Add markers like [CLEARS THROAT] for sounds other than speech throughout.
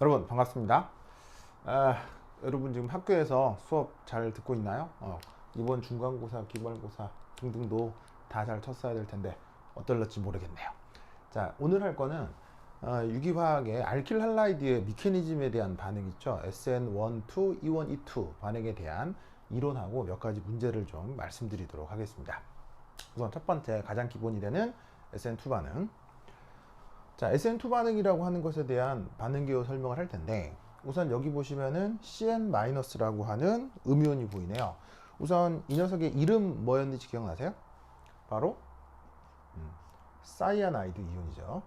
여러분 반갑습니다. 아, 여러분 지금 학교에서 수업 잘 듣고 있나요? 어, 이번 중간고사, 기말고사 등등도 다 잘 쳤어야 될 텐데 어떨지 모르겠네요. 자 오늘 할 거는 어, 유기화학의 알킬 할라이드의 미케니즘에 대한 반응 있죠. SN1, 2, E1, E2 반응에 대한 이론하고 몇 가지 문제를 좀 말씀드리도록 하겠습니다. 우선 첫 번째 가장 기본이 되는 SN2 반응. 자, SN2 반응이라고 하는 것에 대한 반응 기호 설명을 할 텐데 우선 여기 보시면은 CN-라고 하는 음이온이 보이네요. 우선 이 녀석의 이름 뭐였는지 기억나세요? 바로 음, 사이아나이드 이온이죠.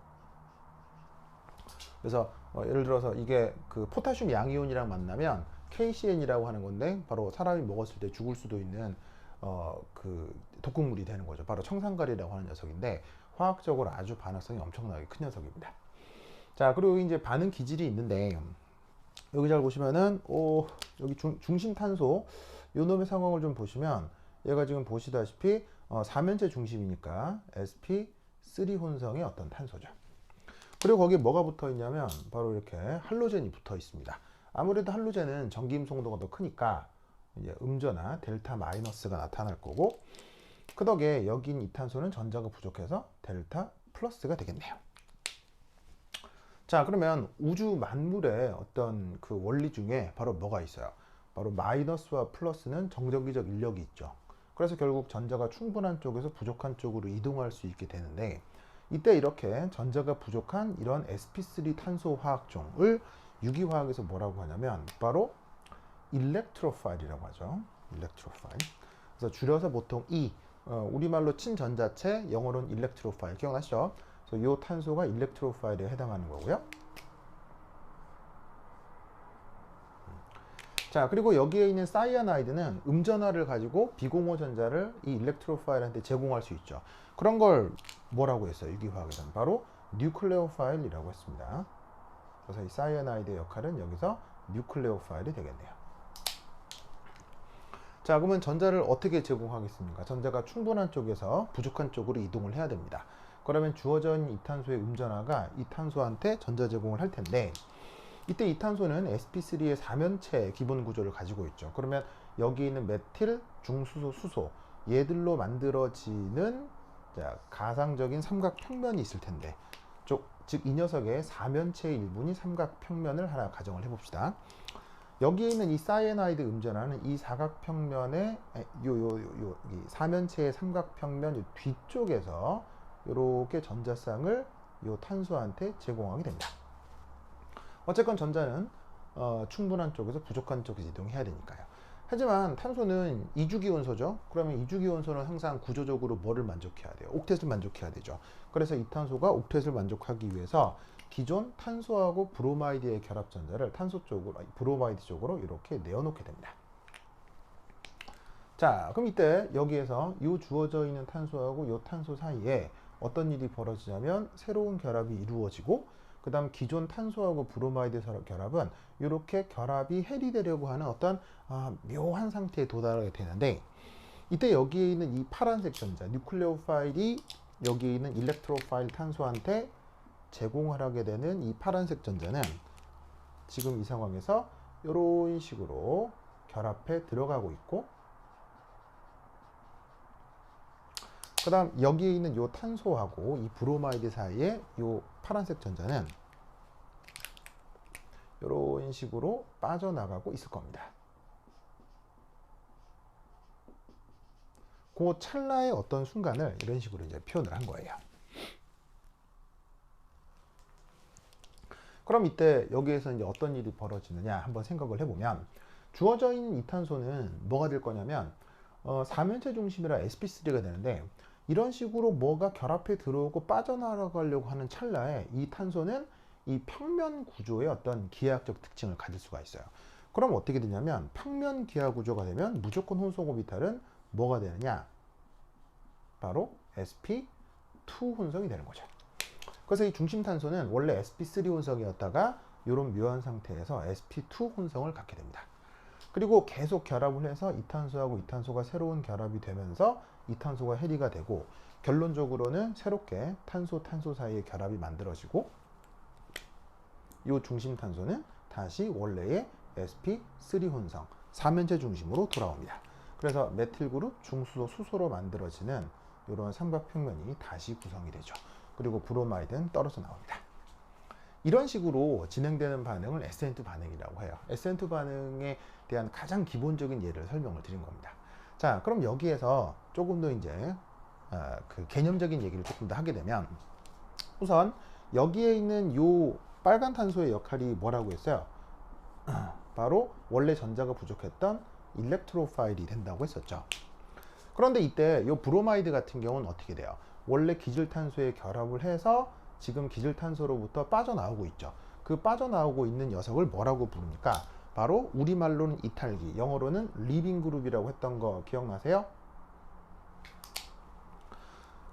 그래서 어, 예를 들어서 이게 그 포타슘 양이온이랑 만나면 KCN이라고 하는 건데 바로 사람이 먹었을 때 죽을 수도 있는 어, 그 독극물이 되는 거죠. 바로 청산가리라고 하는 녀석인데 화학적으로 아주 반응성이 엄청나게 큰 녀석입니다. 자, 그리고 이제 반응 기질이 있는데 여기 잘 보시면은 오, 여기 중, 중심 탄소 요 놈의 상황을 좀 보시면 얘가 지금 보시다시피 어, 사면체 중심이니까 sp3 혼성의 어떤 탄소죠. 그리고 거기에 뭐가 붙어 있냐면 바로 이렇게 할로젠이 붙어 있습니다. 아무래도 할로젠은 전기 임 송도가 더 크니까 이제 음전화 델타 마이너스가 나타날 거고 그 덕에 여긴 이 탄소는 전자가 부족해서 델타 플러스가 되겠네요. 자, 그러면 우주 만물의 어떤 그 원리 중에 바로 뭐가 있어요? 바로 마이너스와 플러스는 정전기적 인력이 있죠. 그래서 결국 전자가 충분한 쪽에서 부족한 쪽으로 이동할 수 있게 되는데 이때 이렇게 전자가 부족한 이런 sp3 탄소 화학종을 유기화학에서 뭐라고 하냐면 바로 일렉트로파일이라고 하죠. 일렉트로파일. 그래서 줄여서 보통 E 어, 우리말로 친전자체, 영어로는 일렉트로파일. 기억나시죠? 그래서 이 탄소가 일렉트로파일에 해당하는 거고요. 자, 그리고 여기에 있는 사이아나이드는 음전화를 가지고 비공호 전자를 이 일렉트로파일한테 제공할 수 있죠. 그런 걸 뭐라고 했어요? 유기화학에서는 바로 뉴클레오파일이라고 했습니다. 그래서 이 사이아나이드의 역할은 여기서 뉴클레오파일이 되겠네요. 자, 그러면 전자를 어떻게 제공하겠습니까? 전자가 충분한 쪽에서 부족한 쪽으로 이동을 해야 됩니다. 그러면 주어져 있는 이 탄소의 음전화가 이 탄소한테 전자 제공을 할 텐데 이때 이 탄소는 sp3의 사면체 기본 구조를 가지고 있죠. 그러면 여기 있는 메틸, 중수소, 수소 얘들로 만들어지는 자, 가상적인 삼각평면이 있을 텐데 즉 이 녀석의 사면체의 일분이 삼각평면을 하나 가정을 해봅시다. 여기에 있는 이 사이에나이드 음전화는 이 사각평면의 요요요 이 사면체의 삼각평면 뒤쪽에서 이렇게 전자쌍을 요 탄소한테 제공하게 됩니다. 어쨌건 전자는 어, 충분한 쪽에서 부족한 쪽에서 이동해야 되니까요. 하지만 탄소는 이주기원소죠. 그러면 이주기원소는 항상 구조적으로 뭐를 만족해야 돼요? 옥텟을 만족해야 되죠. 그래서 이 탄소가 옥텟을 만족하기 위해서 기존 탄소하고 브로마이드의 결합 전자를 탄소 쪽으로 브로마이드 쪽으로 이렇게 내어놓게 됩니다. 자, 그럼 이때 여기에서 이 주어져 있는 탄소하고 이 탄소 사이에 어떤 일이 벌어지냐면 새로운 결합이 이루어지고 그 다음 기존 탄소하고 브로마이드 결합은 이렇게 결합이 해리되려고 하는 어떤 아, 묘한 상태에 도달하게 되는데 이때 여기에 있는 이 파란색 전자 뉴클레오 파일이 여기 있는 일렉트로 파일 탄소한테 제공을 하게 되는 이 파란색 전자는 지금 이 상황에서 이런 식으로 결합해 들어가고 있고 그 다음 여기에 있는 이 탄소하고 이 브로마이드 사이에 이 파란색 전자는 이런 식으로 빠져나가고 있을 겁니다. 그 찰나의 어떤 순간을 이런 식으로 이제 표현을 한 거예요. 그럼 이때 여기에서 이제 어떤 일이 벌어지느냐 한번 생각을 해보면 주어져 있는 이 탄소는 뭐가 될 거냐면 어, 사면체 중심이라 sp3가 되는데 이런 식으로 뭐가 결합해 들어오고 빠져나가려고 하는 찰나에 이 탄소는 이 평면 구조의 어떤 기하학적 특징을 가질 수가 있어요. 그럼 어떻게 되냐면 평면 기하 구조가 되면 무조건 혼성 오비탈은 뭐가 되느냐? 바로 sp2 혼성이 되는 거죠. 그래서 이 중심 탄소는 원래 sp3 혼성이었다가 이런 묘한 상태에서 sp2 혼성을 갖게 됩니다. 그리고 계속 결합을 해서 이 탄소하고 이 탄소가 새로운 결합이 되면서 이 탄소가 해리가 되고 결론적으로는 새롭게 탄소 탄소 사이의 결합이 만들어지고 이 중심 탄소는 다시 원래의 sp3 혼성 3면체 중심으로 돌아옵니다. 그래서 메틸 그룹 중수소 수소로 만들어지는 이런 삼각 평면이 다시 구성이 되죠. 그리고 브로마이드는 떨어져 나옵니다. 이런 식으로 진행되는 반응을 SN2 반응이라고 해요. SN2 반응에 대한 가장 기본적인 예를 설명을 드린 겁니다. 자, 그럼 여기에서 조금 더 이제 어, 그 개념적인 얘기를 조금 더 하게 되면 우선 여기에 있는 요 빨간 탄소의 역할이 뭐라고 했어요? [CLEARS THROAT] 바로 원래 전자가 부족했던 일렉트로파일이 된다고 했었죠. 그런데 이때 이 브로마이드 같은 경우는 어떻게 돼요? 원래 기질탄소에 결합을 해서 지금 기질탄소로부터 빠져나오고 있죠. 그 빠져나오고 있는 녀석을 뭐라고 부릅니까? 바로 우리말로는 이탈기, 영어로는 리빙 그룹이라고 했던 거 기억나세요?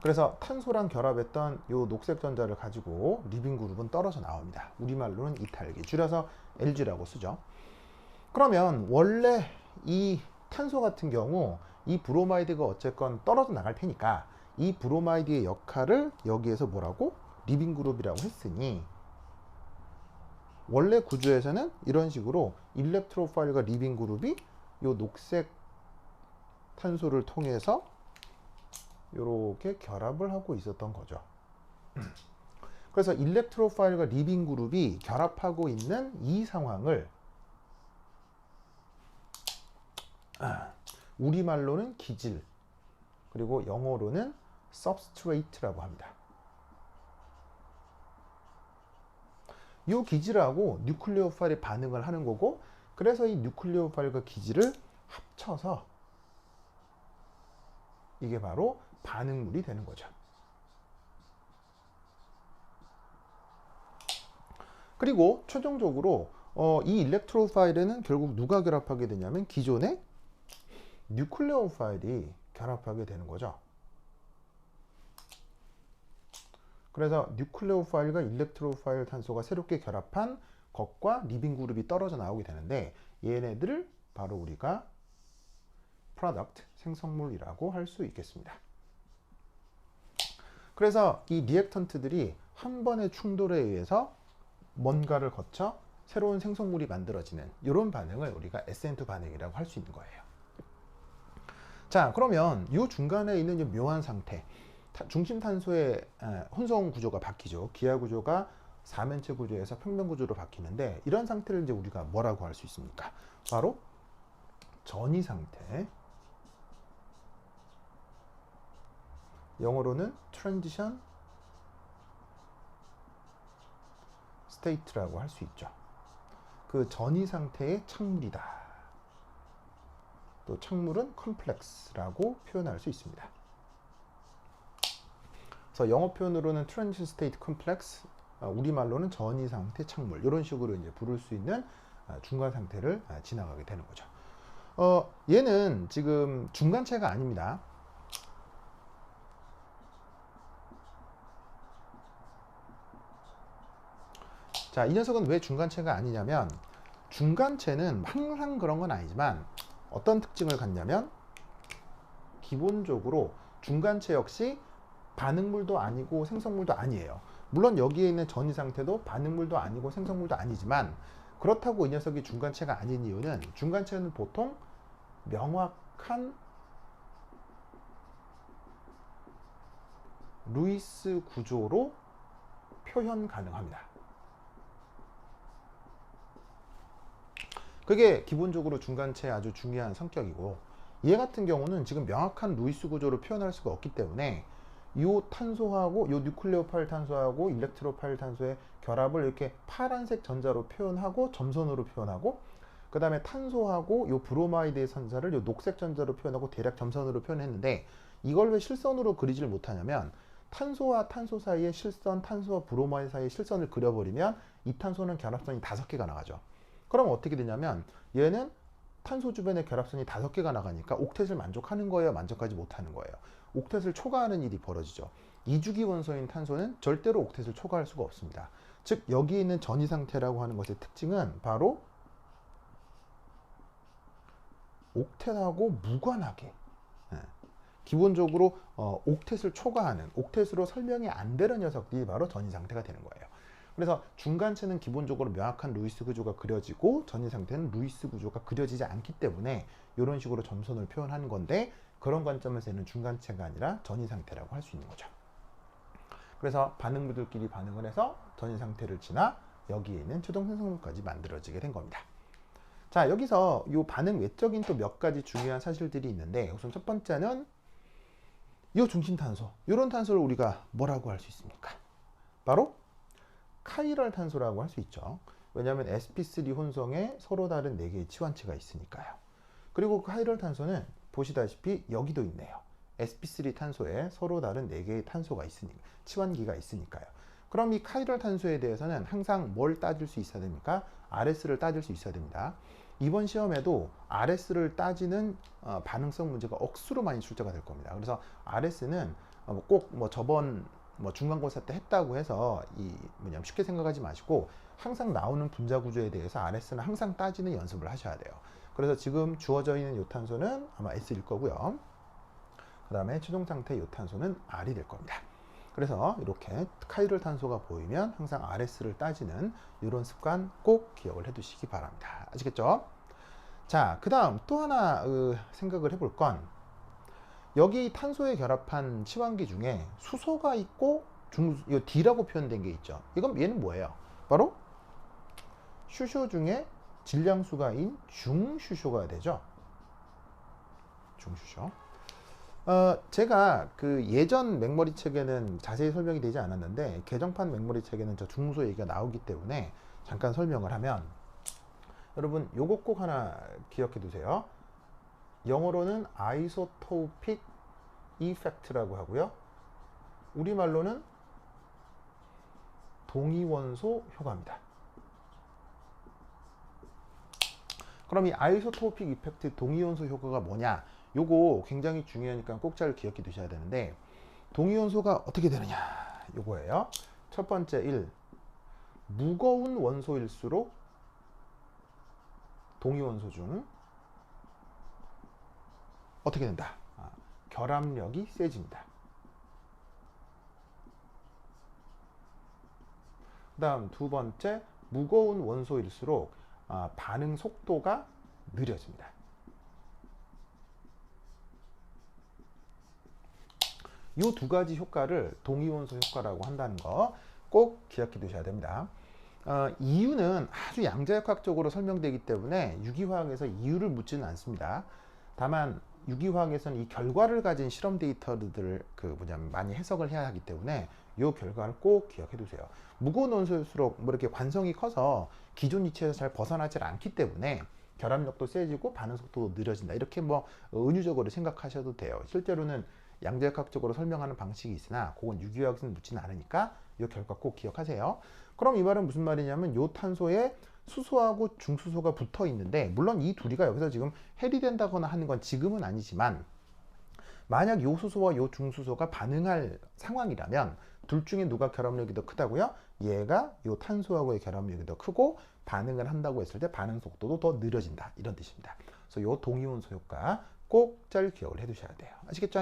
그래서 탄소랑 결합했던 이 녹색 전자를 가지고 리빙 그룹은 떨어져 나옵니다. 우리말로는 이탈기, 줄여서 LG라고 쓰죠. 그러면 원래 이 탄소 같은 경우 이 브로마이드가 어쨌건 떨어져 나갈 테니까 이 브로마이드의 역할을 여기에서 뭐라고 리빙 그룹이라고 했으니 원래 구조에서는 이런 식으로 일렉트로파일과 리빙 그룹이 요 녹색 탄소를 통해서 이렇게 결합을 하고 있었던 거죠. [CLEARS THROAT] 그래서 일렉트로파일과 리빙 그룹이 결합하고 있는 이 상황을 [CLEARS THROAT] 우리말로는 기질 그리고 영어로는 substrate라고 합니다. 이 기질하고 뉴클레오 파일이 반응을 하는 거고 그래서 이 뉴클레오 파일과 기질을 합쳐서 이게 바로 반응물이 되는 거죠. 그리고 최종적으로 어, 이 일렉트로 파일에는 결국 누가 결합하게 되냐면 기존의 뉴클레오 파일이 결합하게 되는 거죠. 그래서 뉴클레오 파일과 일렉트로 파일 탄소가 새롭게 결합한 것과 리빙 그룹이 떨어져 나오게 되는데 얘네들을 바로 우리가 프로덕트 생성물이라고 할 수 있겠습니다. 그래서 이 리액턴트들이 한 번의 충돌에 의해서 뭔가를 거쳐 새로운 생성물이 만들어지는 이런 반응을 우리가 SN2 반응이라고 할 수 있는 거예요. 자, 그러면 이 중간에 있는 이 묘한 상태, 중심 탄소의 혼성 구조가 바뀌죠. 기하 구조가 사면체 구조에서 평면 구조로 바뀌는데 이런 상태를 이제 우리가 뭐라고 할 수 있습니까? 바로 전이 상태. 영어로는 transition state라고 할 수 있죠. 그 전이 상태의 창물이다. 또 창물은 complex라고 표현할 수 있습니다. 그래서 영어 표현으로는 transition state complex, 어, 우리말로는 전이 상태 창물 이런 식으로 이제 부를 수 있는 아, 중간 상태를 아, 지나가게 되는 거죠. 어, 얘는 지금 중간체가 아닙니다. 자, 이 녀석은 왜 중간체가 아니냐면 중간체는 항상 그런 건 아니지만 어떤 특징을 갖냐면 기본적으로 중간체 역시 반응물도 아니고 생성물도 아니에요. 물론 여기에 있는 전이 상태도 반응물도 아니고 생성물도 아니지만 그렇다고 이 녀석이 중간체가 아닌 이유는 중간체는 보통 명확한 루이스 구조로 표현 가능합니다. 그게 기본적으로 중간체의 아주 중요한 성격이고 얘 같은 경우는 지금 명확한 루이스 구조로 표현할 수가 없기 때문에 이 탄소하고 이 뉴클레오 파일 탄소하고 일렉트로 파일 탄소의 결합을 이렇게 파란색 전자로 표현하고 점선으로 표현하고 그 다음에 탄소하고 이 브로마이드의 선자를 이 녹색 전자로 표현하고 대략 점선으로 표현했는데 이걸 왜 실선으로 그리질 못하냐면 탄소와 탄소 사이에 실선, 탄소와 브로마이드 사이에 실선을 그려버리면 이 탄소는 결합선이 다섯 개가 나가죠. 그럼 어떻게 되냐면 얘는 탄소 주변에 결합선이 다섯 개가 나가니까 옥텟을 만족하는 거예요 만족하지 못하는 거예요 옥텟을 초과하는 일이 벌어지죠. 이주기 원소인 탄소는 절대로 옥텟을 초과할 수가 없습니다. 즉 여기 있는 전이 상태라고 하는 것의 특징은 바로 옥텟하고 무관하게 예, 기본적으로 어, 옥텟을 초과하는 옥텟으로 설명이 안 되는 녀석들이 바로 전이 상태가 되는 거예요. 그래서 중간체는 기본적으로 명확한 루이스 구조가 그려지고 전이 상태는 루이스 구조가 그려지지 않기 때문에 이런 식으로 점선을 표현하는 건데 그런 관점에서는 중간체가 아니라 전이 상태라고 할 수 있는 거죠. 그래서 반응부들끼리 반응을 해서 전이 상태를 지나 여기에 있는 최종 생성물까지 만들어지게 된 겁니다. 자 여기서 이 반응 외적인 또 몇 가지 중요한 사실들이 있는데 우선 첫 번째는 이 중심 탄소 이런 탄소를 우리가 뭐라고 할 수 있습니까? 바로 카이럴 탄소라고 할 수 있죠. 왜냐하면 sp3 혼성에 서로 다른 4개의 치환체가 있으니까요. 그리고 그 카이럴 탄소는 보시다시피 여기도 있네요. sp3 탄소에 서로 다른 4개의 탄소가 있으니까 치환기가 있으니까요. 그럼 이 카이럴 탄소에 대해서는 항상 뭘 따질 수 있어야 됩니까? RS를 따질 수 있어야 됩니다. 이번 시험에도 RS를 따지는 어, 반응성 문제가 억수로 많이 출제가 될 겁니다. 그래서 RS는 어, 꼭뭐 저번 뭐 중간고사 때 했다고 해서 이 뭐냐면 쉽게 생각하지 마시고 항상 나오는 분자 구조에 대해서 RS는 항상 따지는 연습을 하셔야 돼요. 그래서 지금 주어져 있는 요탄소는 아마 S일 거고요. 그 다음에 최종 상태 요탄소는 R이 될 겁니다. 그래서 이렇게 카이럴 탄소가 보이면 항상 RS를 따지는 이런 습관 꼭 기억을 해 두시기 바랍니다. 아시겠죠? 자, 그 다음 또 하나 으, 생각을 해볼 건 여기 탄소에 결합한 치환기 중에 수소가 있고 중, 이 D라고 표현된 게 있죠. 이건 얘는 뭐예요? 바로 슈쇼 중에 질량수가인 중슈쇼가 되죠. 중슈쇼. 어, 제가 그 예전 맥머리 책에는 자세히 설명이 되지 않았는데 개정판 맥머리 책에는 저 중소 얘기가 나오기 때문에 잠깐 설명을 하면 여러분 요거 꼭 하나 기억해 두세요. 영어로는 아이소토픽 이펙트라고 하고요. 우리말로는 동위원소 효과입니다. 그럼 이 아이소토픽 이펙트 동위원소 효과가 뭐냐? 요거 굉장히 중요하니까 꼭 잘 기억해 두셔야 되는데 동위원소가 어떻게 되느냐? 요거예요. 첫 번째 1. 무거운 원소일수록 동위원소 중 어떻게 된다? 아, 결합력이 세집니다. 그 다음 두 번째 무거운 원소일수록 아, 반응 속도가 느려집니다. 이 두 가지 효과를 동위원소 효과라고 한다는 거 꼭 기억해 두셔야 됩니다. 어, 이유는 아주 양자역학적으로 설명되기 때문에 유기화학에서 이유를 묻지는 않습니다. 다만 유기화학에서는 이 결과를 가진 실험 데이터들을 그 뭐냐면 많이 해석을 해야 하기 때문에 이 결과를 꼭 기억해 두세요. 무거운 원소일수록 뭐 이렇게 관성이 커서 기존 이체에서 잘 벗어나질 않기 때문에 결합력도 세지고 반응 속도도 느려진다. 이렇게 뭐 은유적으로 생각하셔도 돼요. 실제로는 양자역학적으로 설명하는 방식이 있으나 그건 유기화학에서는 묻지는 않으니까 이 결과 꼭 기억하세요. 그럼 이 말은 무슨 말이냐면 요 탄소에 수소하고 중수소가 붙어 있는데 물론 이 둘이가 여기서 지금 해리된다거나 하는 건 지금은 아니지만 만약 요 수소와 요 중수소가 반응할 상황이라면 둘 중에 누가 결합력이 더 크다고요? 얘가 요 탄소하고의 결합력이 더 크고 반응을 한다고 했을 때 반응 속도도 더 느려진다 이런 뜻입니다. 그래서 요 동위원소 효과 꼭 잘 기억을 해 두셔야 돼요. 아시겠죠?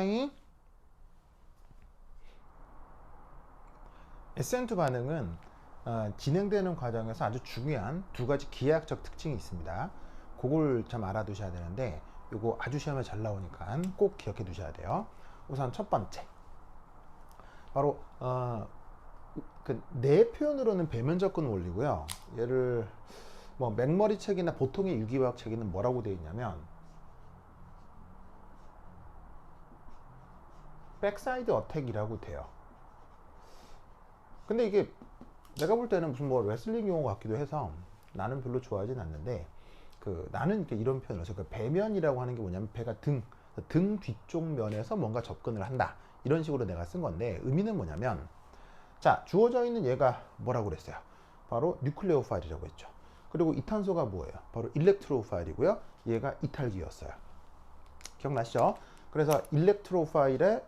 SN2 반응은 어, 진행되는 과정에서 아주 중요한 두 가지 기하학적 특징이 있습니다. 그걸 좀 알아두셔야 되는데 이거 아주 시험에 잘 나오니까 꼭 기억해 두셔야 돼요. 우선 첫 번째 바로 어, 그내 표현으로는 배면 접근 원리고요. 얘를 뭐 맥머리 책이나 보통의 유기화학 책에는 뭐라고 되어 있냐면 백사이드 어택이라고 돼요. 근데 이게 내가 볼 때는 무슨 뭐 레슬링 용어 같기도 해서 나는 별로 좋아하진 않는데 그 나는 이렇게 이런 표현을 해서 그 배면이라고 하는 게 뭐냐면 배가 등, 등 뒤쪽 면에서 뭔가 접근을 한다. 이런 식으로 내가 쓴 건데 의미는 뭐냐면 자, 주어져 있는 얘가 뭐라고 그랬어요? 바로 뉴클레오 파일이라고 했죠. 그리고 이 탄소가 뭐예요? 바로 일렉트로 파일이고요. 얘가 이탈기였어요. 기억나시죠? 그래서 일렉트로 파일에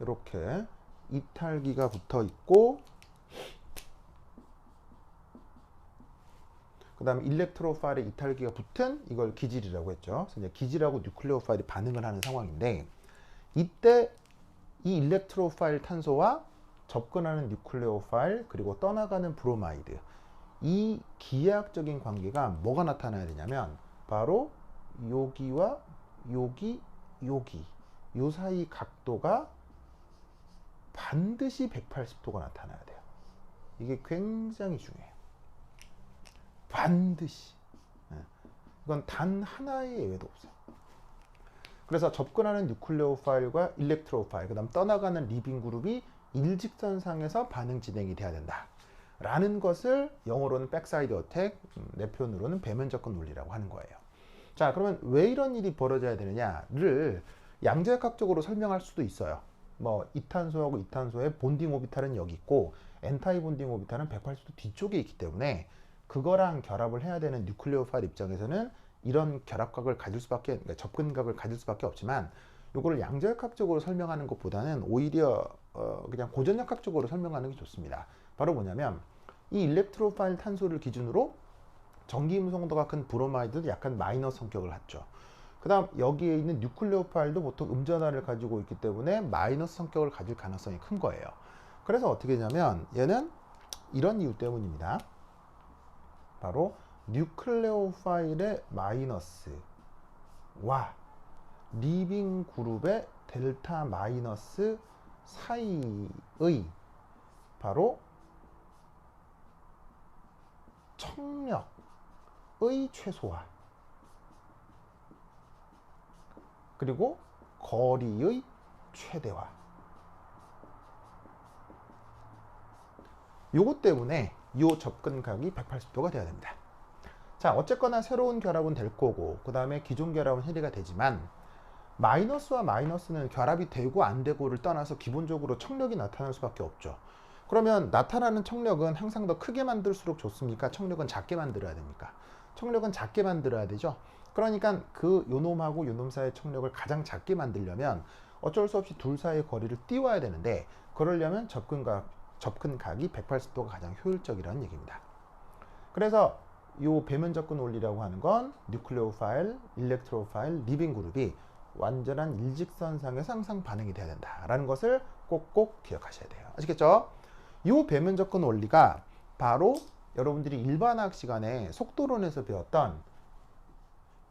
이렇게 이탈기가 붙어 있고 그 다음에 일렉트로 파일에 이탈기가 붙은 이걸 기질이라고 했죠. 그래서 이제 기질하고 뉴클레오 파일이 반응을 하는 상황인데 이때 이 일렉트로 파일 탄소와 접근하는 뉴클레오파일 그리고 떠나가는 브로마이드 이 기하학적인 관계가 뭐가 나타나야 되냐면 바로 여기와 여기 여기 요 사이 각도가 반드시 180도가 나타나야 돼요. 이게 굉장히 중요해요. 반드시. 예. 이건 단 하나의 예외도 없어요. 그래서 접근하는 뉴클레오 파일과 일렉트로 파일, 그 다음 떠나가는 리빙 그룹이 일직선상에서 반응 진행이 돼야 된다. 라는 것을 영어로는 백사이드 어택, 음, 내 표현으로는 배면 접근 논리라고 하는 거예요. 자, 그러면 왜 이런 일이 벌어져야 되느냐를 양자역학적으로 설명할 수도 있어요. 뭐 이탄소하고 이탄소의 본딩 오비탈은 여기 있고 엔타이 본딩 오비탈은 180도 뒤쪽에 있기 때문에 그거랑 결합을 해야 되는 뉴클레오 파일 입장에서는 이런 결합각을 가질 수밖에 그러니까 접근각을 가질 수밖에 없지만 요거를 양자역학적으로 설명하는 것보다는 오히려 어 그냥 고전역학적으로 설명하는 게 좋습니다. 바로 뭐냐면 이 일렉트로파일 탄소를 기준으로 전기 음성도가 큰 브로마이드도 약간 마이너스 성격을 갖죠. 그 다음 여기에 있는 뉴클레오파일도 보통 음전화를 가지고 있기 때문에 마이너스 성격을 가질 가능성이 큰 거예요. 그래서 어떻게 되냐면 얘는 이런 이유 때문입니다. 바로 뉴클레오파일의 마이너스와 리빙 그룹의 델타 마이너스 사이의 바로 청력의 최소화 그리고 거리의 최대화. 요것 때문에 요 접근 각이 180도가 돼야 됩니다. 자 어쨌거나 새로운 결합은 될 거고 그 다음에 기존 결합은 해리가 되지만 마이너스와 마이너스는 결합이 되고 안 되고를 떠나서 기본적으로 청력이 나타날 수밖에 없죠. 그러면 나타나는 청력은 항상 더 크게 만들수록 좋습니까? 청력은 작게 만들어야 됩니까? 청력은 작게 만들어야 되죠. 그러니까 그 요놈하고 요놈 사이의 청력을 가장 작게 만들려면 어쩔 수 없이 둘 사이의 거리를 띄워야 되는데 그러려면 접근각, 접근 각이 180도가 가장 효율적이라는 얘기입니다. 그래서 요 배면 접근 원리라고 하는 건 뉴클레오 파일, 일렉트로 파일, 리빙 그룹이 완전한 일직선상에서 항상 반응이 돼야 된다라는 것을 꼭꼭 기억하셔야 돼요. 아시겠죠? 이 배면 접근 원리가 바로 여러분들이 일반학 시간에 속도론에서 배웠던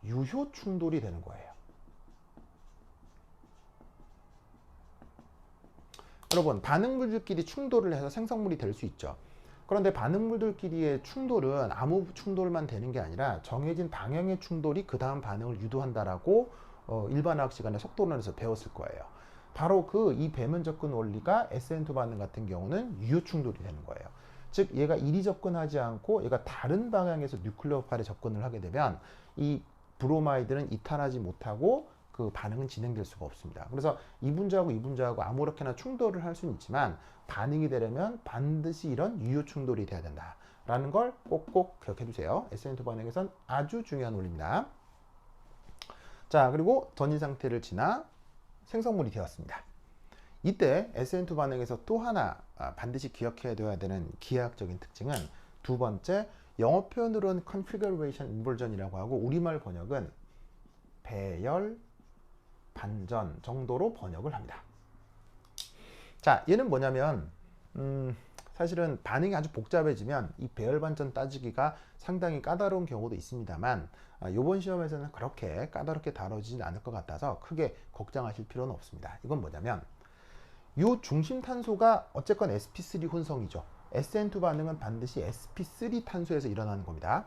유효 충돌이 되는 거예요. 여러분 반응물들끼리 충돌을 해서 생성물이 될 수 있죠. 그런데 반응물들끼리의 충돌은 아무 충돌만 되는 게 아니라 정해진 방향의 충돌이 그 다음 반응을 유도한다라고 어, 일반학 시간에 속도론에서 배웠을 거예요. 바로 그 이 배면 접근 원리가 SN2 반응 같은 경우는 유효 충돌이 되는 거예요. 즉 얘가 이리 접근하지 않고 얘가 다른 방향에서 뉴클레오팔에 접근을 하게 되면 이 브로마이드는 이탈하지 못하고 그 반응은 진행될 수가 없습니다. 그래서 이 분자하고 이 분자하고 아무렇게나 충돌을 할 수는 있지만 반응이 되려면 반드시 이런 유효 충돌이 돼야 된다라는 걸 꼭꼭 기억해 두세요. SN2 반응에선 아주 중요한 원리입니다. 자, 그리고 전이 상태를 지나 생성물이 되었습니다. 이때 SN2 반응에서 또 하나 아, 반드시 기억해야 되어야 되는 기하학적인 특징은 두 번째 영어 표현으로는 configuration inversion이라고 하고 우리말 번역은 배열 반전 정도로 번역을 합니다. 자, 얘는 뭐냐면 음, 사실은 반응이 아주 복잡해지면 이 배열 반전 따지기가 상당히 까다로운 경우도 있습니다만 아, 이번 시험에서는 그렇게 까다롭게 다뤄지진 않을 것 같아서 크게 걱정하실 필요는 없습니다. 이건 뭐냐면 이 중심 탄소가 어쨌건 sp3 혼성이죠. SN2 반응은 반드시 sp3 탄소에서 일어나는 겁니다.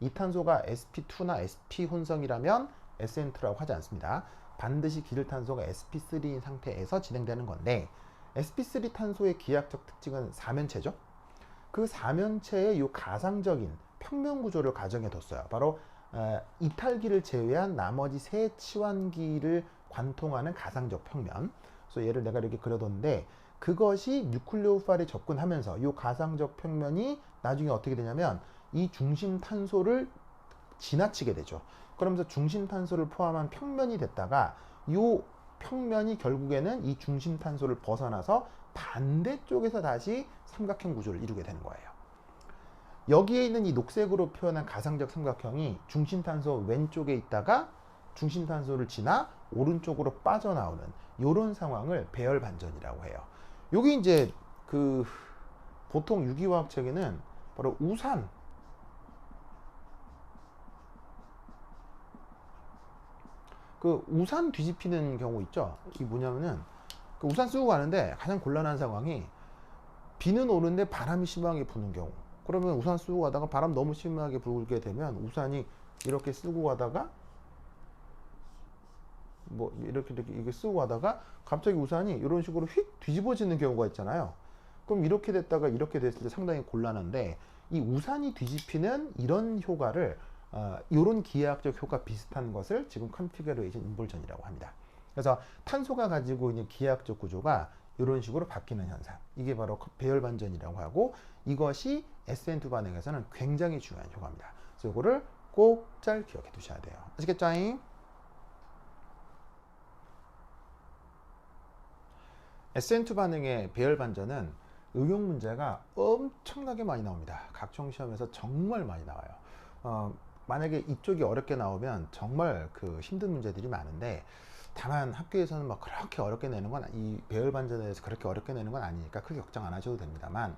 이 탄소가 sp2나 sp 혼성이라면 SN2라고 하지 않습니다. 반드시 기질 탄소가 sp3인 상태에서 진행되는 건데 sp3 탄소의 기하학적 특징은 사면체죠. 그 사면체의 이 가상적인 평면 구조를 가정해 뒀어요. 바로 어, 이탈기를 제외한 나머지 세 치환기를 관통하는 가상적 평면. 그래서 얘를 내가 이렇게 그려뒀는데 그것이 뉴클레오파일에 접근하면서 이 가상적 평면이 나중에 어떻게 되냐면 이 중심 탄소를 지나치게 되죠. 그러면서 중심 탄소를 포함한 평면이 됐다가 이 평면이 결국에는 이 중심 탄소를 벗어나서 반대쪽에서 다시 삼각형 구조를 이루게 되는 거예요. 여기에 있는 이 녹색으로 표현한 가상적 삼각형이 중심 탄소 왼쪽에 있다가 중심 탄소를 지나 오른쪽으로 빠져나오는 이런 상황을 배열 반전이라고 해요. 여기 이제 그 보통 유기화학 책에는 바로 우산 그 우산 뒤집히는 경우 있죠. 이 뭐냐면은 그 우산 쓰고 가는데 가장 곤란한 상황이 비는 오는데 바람이 심하게 부는 경우. 그러면 우산 쓰고 가다가 바람 너무 심하게 불게 되면 우산이 이렇게 쓰고 가다가 뭐 이렇게 이렇게 이게 쓰고 가다가 갑자기 우산이 이런 식으로 휙 뒤집어지는 경우가 있잖아요. 그럼 이렇게 됐다가 이렇게 됐을 때 상당히 곤란한데 이 우산이 뒤집히는 이런 효과를 어, 이런 기하학적 효과 비슷한 것을 지금 컨피그레이션 인볼전이라고 합니다. 그래서 탄소가 가지고 있는 기하학적 구조가 이런 식으로 바뀌는 현상. 이게 바로 배열 반전이라고 하고 이것이 SN2 반응에서는 굉장히 중요한 효과입니다. 그래서 이거를 꼭 잘 기억해 두셔야 돼요. 아시겠죠? SN2 반응의 배열 반전은 응용 문제가 엄청나게 많이 나옵니다. 각종 시험에서 정말 많이 나와요. 어, 만약에 이쪽이 어렵게 나오면 정말 그 힘든 문제들이 많은데 다만 학교에서는 막 그렇게 어렵게 내는 건 이 배열 반전에 대해서 그렇게 어렵게 내는 건 아니니까 크게 걱정 안 하셔도 됩니다만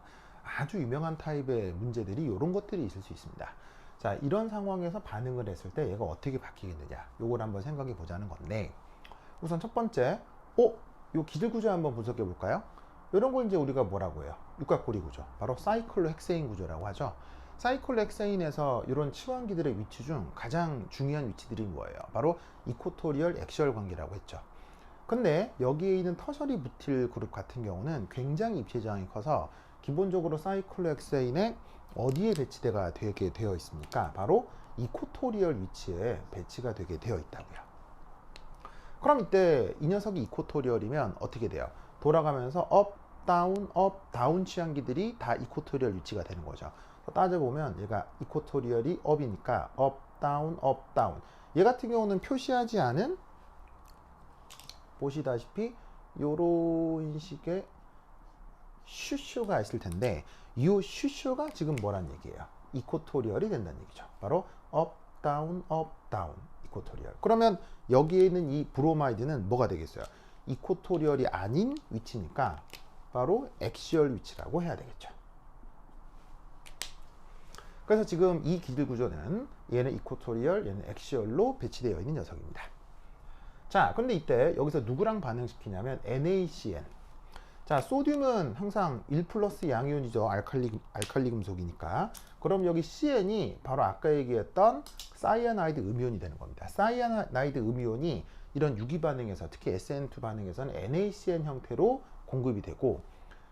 아주 유명한 타입의 문제들이 이런 것들이 있을 수 있습니다. 자 이런 상황에서 반응을 했을 때 얘가 어떻게 바뀌겠느냐 요걸 한번 생각해 보자는 건데 우선 첫 번째 어? 요 기질 구조 한번 분석해 볼까요? 이런 걸 이제 우리가 뭐라고 해요? 육각고리 구조 바로 사이클로 헥세인 구조라고 하죠. 사이클로 헥세인에서 이런 치환기들의 위치 중 가장 중요한 위치들이 뭐예요? 바로 이코토리얼 액시얼 관계라고 했죠. 근데 여기에 있는 터셔리 부틸 그룹 같은 경우는 굉장히 입체 저항이 커서 기본적으로 사이클로 헥세인에 어디에 배치가 되게 되어 있습니까? 바로 이코토리얼 위치에 배치가 되게 되어 있다고요. 그럼 이때 이 녀석이 이코토리얼이면 어떻게 돼요? 돌아가면서 업, 다운, 업, 다운 취향기들이 다 이코토리얼 위치가 되는 거죠. 따져보면 얘가 이코토리얼이 업이니까 업, 다운, 업, 다운. 얘 같은 경우는 표시하지 않은 보시다시피 요런 식의 슈슈가 있을 텐데 이 슈슈가 지금 뭐란 얘기예요? 이코토리얼이 된다는 얘기죠. 바로 업, 다운, 업, 다운 이코토리얼. 그러면 여기에 있는 이 브로마이드는 뭐가 되겠어요? 이코토리얼이 아닌 위치니까 바로 엑시얼 위치라고 해야 되겠죠. 그래서 지금 이 기질 구조는 얘는 이코토리얼, 얘는 엑시얼로 배치되어 있는 녀석입니다. 자, 그런데 이때 여기서 누구랑 반응시키냐면 NaCN. 자, 소듐은 항상 1 플러스 양이온이죠. 알칼리, 알칼리 금속이니까. 그럼 여기 CN이 바로 아까 얘기했던 사이아나이드 음이온이 되는 겁니다. 사이아나이드 음이온이 이런 유기 반응에서 특히 SN2 반응에서는 NaCN 형태로 공급이 되고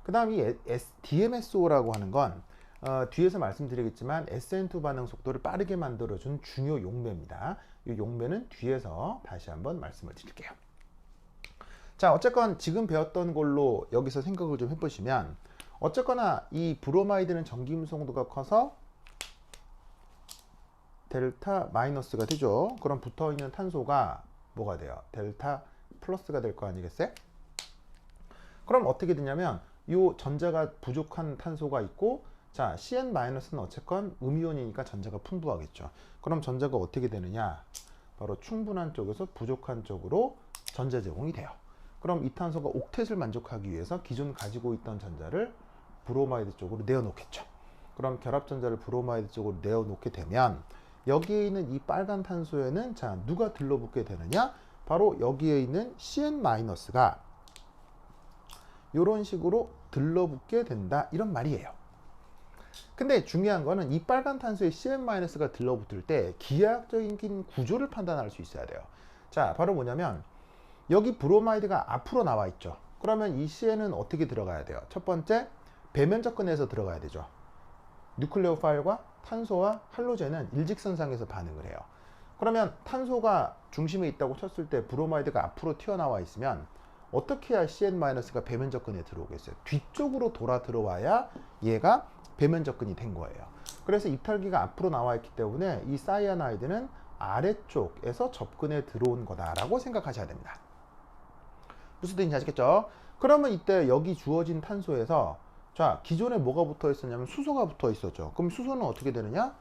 그 다음 이 DMSO라고 하는 건 어, 뒤에서 말씀드리겠지만 SN2 반응 속도를 빠르게 만들어준 중요 용매입니다. 이 용매는 뒤에서 다시 한번 말씀을 드릴게요. 자, 어쨌건 지금 배웠던 걸로 여기서 생각을 좀 해보시면 어쨌거나 이 브로마이드는 전기음성도가 커서 델타 마이너스가 되죠. 그럼 붙어있는 탄소가 뭐가 돼요? 델타 플러스가 될 거 아니겠어요? 그럼 어떻게 되냐면 이 전자가 부족한 탄소가 있고 자 CN-는 어쨌건 음이온이니까 전자가 풍부하겠죠. 그럼 전자가 어떻게 되느냐? 바로 충분한 쪽에서 부족한 쪽으로 전자 제공이 돼요. 그럼 이 탄소가 옥텟을 만족하기 위해서 기존 가지고 있던 전자를 브로마이드 쪽으로 내어놓겠죠. 그럼 결합전자를 브로마이드 쪽으로 내어놓게 되면 여기에 있는 이 빨간 탄소에는 자 누가 들러붙게 되느냐? 바로 여기에 있는 CN-가 이런 식으로 들러붙게 된다 이런 말이에요. 근데 중요한 거는 이 빨간 탄소에 CN-가 들러붙을 때 기하학적인 구조를 판단할 수 있어야 돼요. 자, 바로 뭐냐면 여기 브로마이드가 앞으로 나와 있죠. 그러면 이 CN은 어떻게 들어가야 돼요? 첫 번째, 배면 접근해서 들어가야 되죠. 뉴클레오 파일과 탄소와 할로젠은 일직선상에서 반응을 해요. 그러면 탄소가 중심에 있다고 쳤을 때 브로마이드가 앞으로 튀어나와 있으면 어떻게 해야 CN-가 배면 접근에 들어오겠어요? 뒤쪽으로 돌아 들어와야 얘가 배면 접근이 된 거예요. 그래서 이탈기가 앞으로 나와 있기 때문에 이 사이아나이드는 아래쪽에서 접근에 들어온 거다라고 생각하셔야 됩니다. 무슨 뜻인지 아시겠죠? 그러면 이때 여기 주어진 탄소에서 자 기존에 뭐가 붙어 있었냐면 수소가 붙어 있었죠. 그럼 수소는 어떻게 되느냐?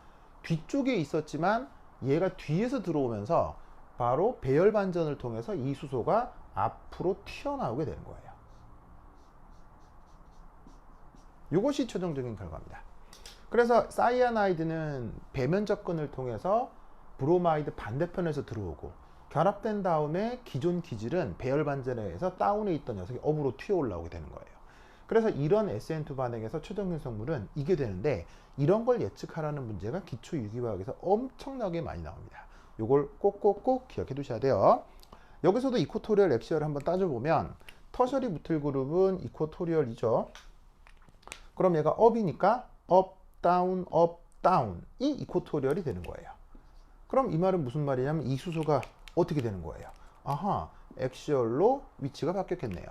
뒤쪽에 있었지만 얘가 뒤에서 들어오면서 바로 배열 반전을 통해서 이 수소가 앞으로 튀어나오게 되는 거예요. 이것이 최종적인 결과입니다. 그래서 사이아나이드는 배면 접근을 통해서 브로마이드 반대편에서 들어오고 결합된 다음에 기존 기질은 배열 반전에 의해서 다운에 있던 녀석이 업으로 튀어 올라오게 되는 거예요. 그래서 이런 SN2 반응에서 최종적인 성물은 이게 되는데 이런 걸 예측하라는 문제가 기초 유기화학에서 엄청나게 많이 나옵니다. 요걸 꼭꼭꼭 기억해 두셔야 돼요. 여기서도 이코토리얼 엑시얼을 한번 따져보면 터셔리 무틸 그룹은 이코토리얼이죠. 그럼 얘가 업이니까 업, 다운, 업, 다운이 이코토리얼이 되는 거예요. 그럼 이 말은 무슨 말이냐면 이 수소가 어떻게 되는 거예요? 아하, 엑시얼로 위치가 바뀌었겠네요.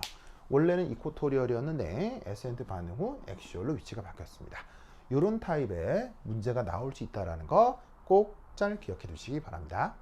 원래는 이코토리얼이었는데 에센트 반응 후 엑시얼로 위치가 바뀌었습니다. 이런 타입의 문제가 나올 수 있다는 거꼭 잘 기억해 두시기 바랍니다.